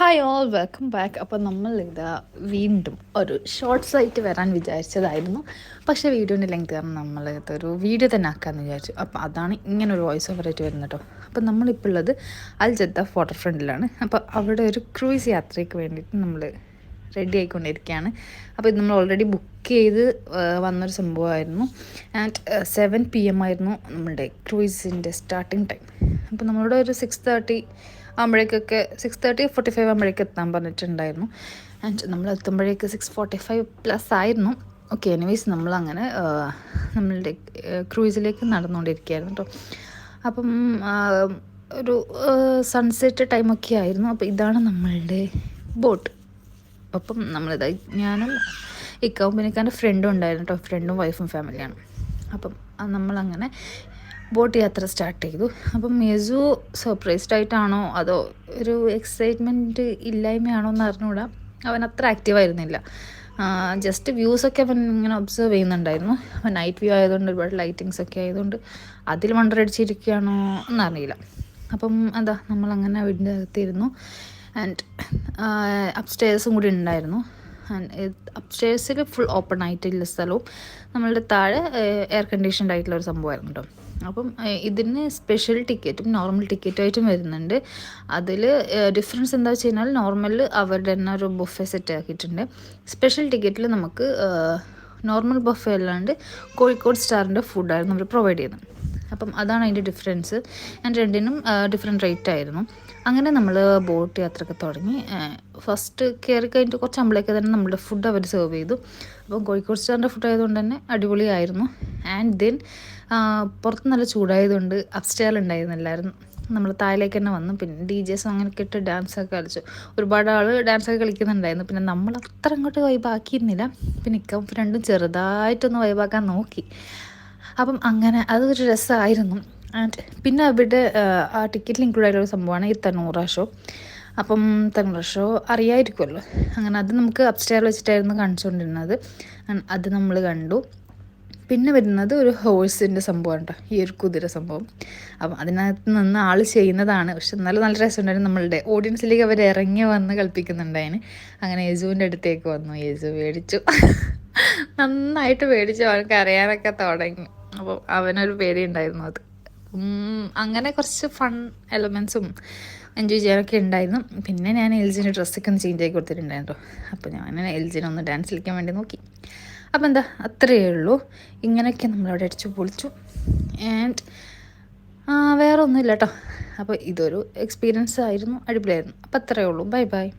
Hi all welcome back അപ്പോൾ നമ്മൾ ഇതാ വീണ്ടും ഒരു ഷോർട്സ് ആയിട്ട് വരാൻ വിചാരിച്ചതായിരുന്നു. പക്ഷേ വീഡിയോന്റെ ലെങ്ത് കാരണം നമ്മൾ ഇതൊരു വീഡിയോ തന്നെ ആക്കാമെന്ന് വിചാരിച്ചു. അപ്പോൾ അതാണ് ഇങ്ങനെ ഒരു വോയിസ് ഓവർ ആയിട്ട് വരുന്നത് കേട്ടോ അപ്പോൾ നമ്മളിപ്പോൾ ഉള്ളത് അൽ ജദ്ദ ഫോട്ടോ ഫ്രണ്ടിലാണ് അപ്പോൾ അവിടെ ഒരു ക്രൂയിസ് യാത്രയ്ക്ക് വേണ്ടിയിട്ട് നമ്മൾ റെഡി ആയിക്കൊണ്ടിരിക്കുകയാണ്. അപ്പോൾ ഇത് നമ്മൾ ഓൾറെഡി ബുക്ക് ചെയ്ത് വന്നൊരു സംഭവമായിരുന്നു. ആൻഡ് സെവൻ പി എം ആയിരുന്നു നമ്മളുടെ ക്രൂയിസിന്റെ സ്റ്റാർട്ടിങ് ടൈം അപ്പോൾ നമ്മളുടെ ഒരു സിക്സ് തേർട്ടി ആകുമ്പോഴേക്കൊക്കെ സിക്സ് തേർട്ടി ഫോർട്ടി ഫൈവ് ആകുമ്പോഴേക്ക് എത്താൻ പറഞ്ഞിട്ടുണ്ടായിരുന്നു. ആൻഡ് നമ്മൾ എത്തുമ്പോഴേക്ക് സിക്സ് ഫോർട്ടി ഫൈവ് പ്ലസ് ആയിരുന്നു. ഓക്കെ എനിവേസ് നമ്മളങ്ങനെ നമ്മളുടെ ക്രൂയിസിലേക്ക് നടന്നുകൊണ്ടിരിക്കുകയായിരുന്നു കേട്ടോ അപ്പം ഒരു സൺസെറ്റ് ടൈമൊക്കെ ആയിരുന്നു. അപ്പോൾ ഇതാണ് നമ്മളുടെ ബോട്ട് അപ്പം നമ്മളിത് ഞാനും ഇക്കാവും പിന്നെ ഫ്രണ്ടും ഉണ്ടായിരുന്നു കേട്ടോ ഫ്രണ്ടും വൈഫും ഫാമിലിയാണ് അപ്പം നമ്മളങ്ങനെ ബോട്ട് യാത്ര സ്റ്റാർട്ട് ചെയ്തു. അപ്പം മെസു സർപ്രൈസ്ഡ് ആയിട്ടാണോ അതോ ഒരു എക്സൈറ്റ്മെന്റ് ഇല്ലായ്മയാണോ എന്ന് അറിഞ്ഞുകൂടാ. അവൻ അത്ര ആക്റ്റീവ് ആയിരുന്നില്ല. ജസ്റ്റ് വ്യൂസൊക്കെ അവൻ ഇങ്ങനെ ഒബ്സർവ് ചെയ്യുന്നുണ്ടായിരുന്നു. അപ്പം നൈറ്റ് വ്യൂ ആയതുകൊണ്ട് ഒരുപാട് ലൈറ്റിങ്സ് ഒക്കെ ആയതുകൊണ്ട് അതിൽ വണ്ടറടിച്ചിരിക്കുകയാണോ എന്നറിയില്ല അപ്പം എന്താ നമ്മളങ്ങനെ വീടിന്റെ അകത്തിരുന്നു. ആൻഡ് അപ്സ്റ്റേഴ്സും കൂടി ഉണ്ടായിരുന്നു. അപ്സ്റ്റേഴ്സിൽ ഫുൾ ഓപ്പൺ ആയിട്ടുള്ള സ്ഥലവും. നമ്മളുടെ താഴെ എയർ കണ്ടീഷൻഡ് ആയിട്ടുള്ള ഒരു സംഭവമായിരുന്നു കേട്ടോ അപ്പം ഇതിന് സ്പെഷ്യൽ ടിക്കറ്റും നോർമൽ ടിക്കറ്റുമായിട്ടും വരുന്നുണ്ട്. അതിൽ ഡിഫറൻസ് എന്താ വെച്ച് കഴിഞ്ഞാൽ നോർമലിൽ അവരുടെ തന്നെ ഒരു ബൊഫെ സെറ്റ് ആക്കിയിട്ടുണ്ട്. സ്പെഷ്യൽ ടിക്കറ്റിൽ നമുക്ക് നോർമൽ ബൊഫെ അല്ലാണ്ട് കോഴിക്കോട് സ്റ്റാറിന്റെ ഫുഡായിരുന്നു അവർ പ്രൊവൈഡ് ചെയ്യുന്നത്. അപ്പം അതാണ് അതിന്റെ ഡിഫറൻസ് ഞാൻ രണ്ടിനും ഡിഫറെന്റ് റേറ്റ് ആയിരുന്നു. അങ്ങനെ നമ്മൾ ബോട്ട് യാത്രയൊക്കെ തുടങ്ങി. ഫസ്റ്റ് കയറി കഴിഞ്ഞിട്ട് കുറച്ച് അമ്പളേക്ക് തന്നെ നമ്മുടെ ഫുഡ് അവർ സെർവ് ചെയ്തു. അപ്പം കോഴിക്കോട് സ്റ്റാറിന്റെ ഫുഡ് ആയതുകൊണ്ട് തന്നെ അടിപൊളിയായിരുന്നു. ആൻഡ് ദെൻ പുറത്ത് നല്ല ചൂടായതുകൊണ്ട് അപ്സ്റ്റെയർ ഉണ്ടായിരുന്നില്ലായിരുന്നു. നമ്മൾ താഴേക്ക് തന്നെ വന്നു. പിന്നെ ഡി ജെസ് അങ്ങനെയൊക്കെ ഇട്ട് ഡാൻസൊക്കെ കളിച്ചു. ഒരുപാട് ആൾ ഡാൻസൊക്കെ കളിക്കുന്നുണ്ടായിരുന്നു. പിന്നെ നമ്മൾ അത്ര അങ്ങോട്ട് വൈബാക്കിയിരുന്നില്ല പിന്നെ ഇക്കം രണ്ടും ചെറുതായിട്ടൊന്ന് വൈബാക്കാൻ നോക്കി. അപ്പം അങ്ങനെ അതൊരു രസമായിരുന്നു. ആൻഡ് പിന്നെ അവിടെ ആ, ടിക്കറ്റിൽ ഇൻക്ലൂഡ് ആയിട്ടുള്ള സംഭവമാണ് ഈ തനൂറ ഷോ അപ്പം തനൂറ ഷോ അറിയായിരിക്കുമല്ലോ. അങ്ങനെ അത് നമുക്ക് അപ്സ്റ്റെയർ വെച്ചിട്ടായിരുന്നു കാണിച്ചുകൊണ്ടിരുന്നത്. അത് നമ്മൾ കണ്ടു. പിന്നെ വരുന്നത് ഒരു ഹോഴ്സിന്റെ സംഭവമാണ് കേട്ടോ ഈ ഒരു കുതിര സംഭവം. അപ്പം അതിനകത്ത് നിന്ന് ആൾ ചെയ്യുന്നതാണ്. പക്ഷെ എന്നാലും നല്ല രസമുണ്ടായിരുന്നു. നമ്മളുടെ ഓഡിയൻസിലേക്ക് അവർ ഇറങ്ങി വന്ന് കളിപ്പിക്കുന്നുണ്ടായിന് അങ്ങനെ യേജുവിന്റെ അടുത്തേക്ക് വന്നു. യേജു മേടിച്ചു നന്നായിട്ട് മേടിച്ചു അവനക്ക് അറിയാനൊക്കെ തുടങ്ങി. അപ്പോൾ അവനൊരു പേടിയുണ്ടായിരുന്നു അത്. ഉം, അങ്ങനെ കുറച്ച് ഫൺ എലമെൻസും എൻജോയ് ചെയ്യാനൊക്കെ ഉണ്ടായിരുന്നു. പിന്നെ ഞാൻ എൽജിന്റെ ഡ്രസ്സൊക്കെ ഒന്ന് ചേഞ്ച് ആക്കി കൊടുത്തിട്ടുണ്ടായിരുന്നു. അപ്പോൾ ഞാൻ എൽജിനെ ഒന്ന് ഡാൻസ് കളിക്കാൻ വേണ്ടി നോക്കി. അപ്പോൾ എന്താ അത്രയേ ഉള്ളൂ. ഇങ്ങനെയൊക്കെ നമ്മളവിടെ അടിച്ചു പൊളിച്ചു. ആൻഡ് വേറെ ഒന്നുമില്ല കേട്ടോ അപ്പോൾ ഇതൊരു എക്സ്പീരിയൻസ് ആയിരുന്നു അടിപൊളിയായിരുന്നു. അപ്പോൾ അത്രയേ ഉള്ളൂ. Bye bye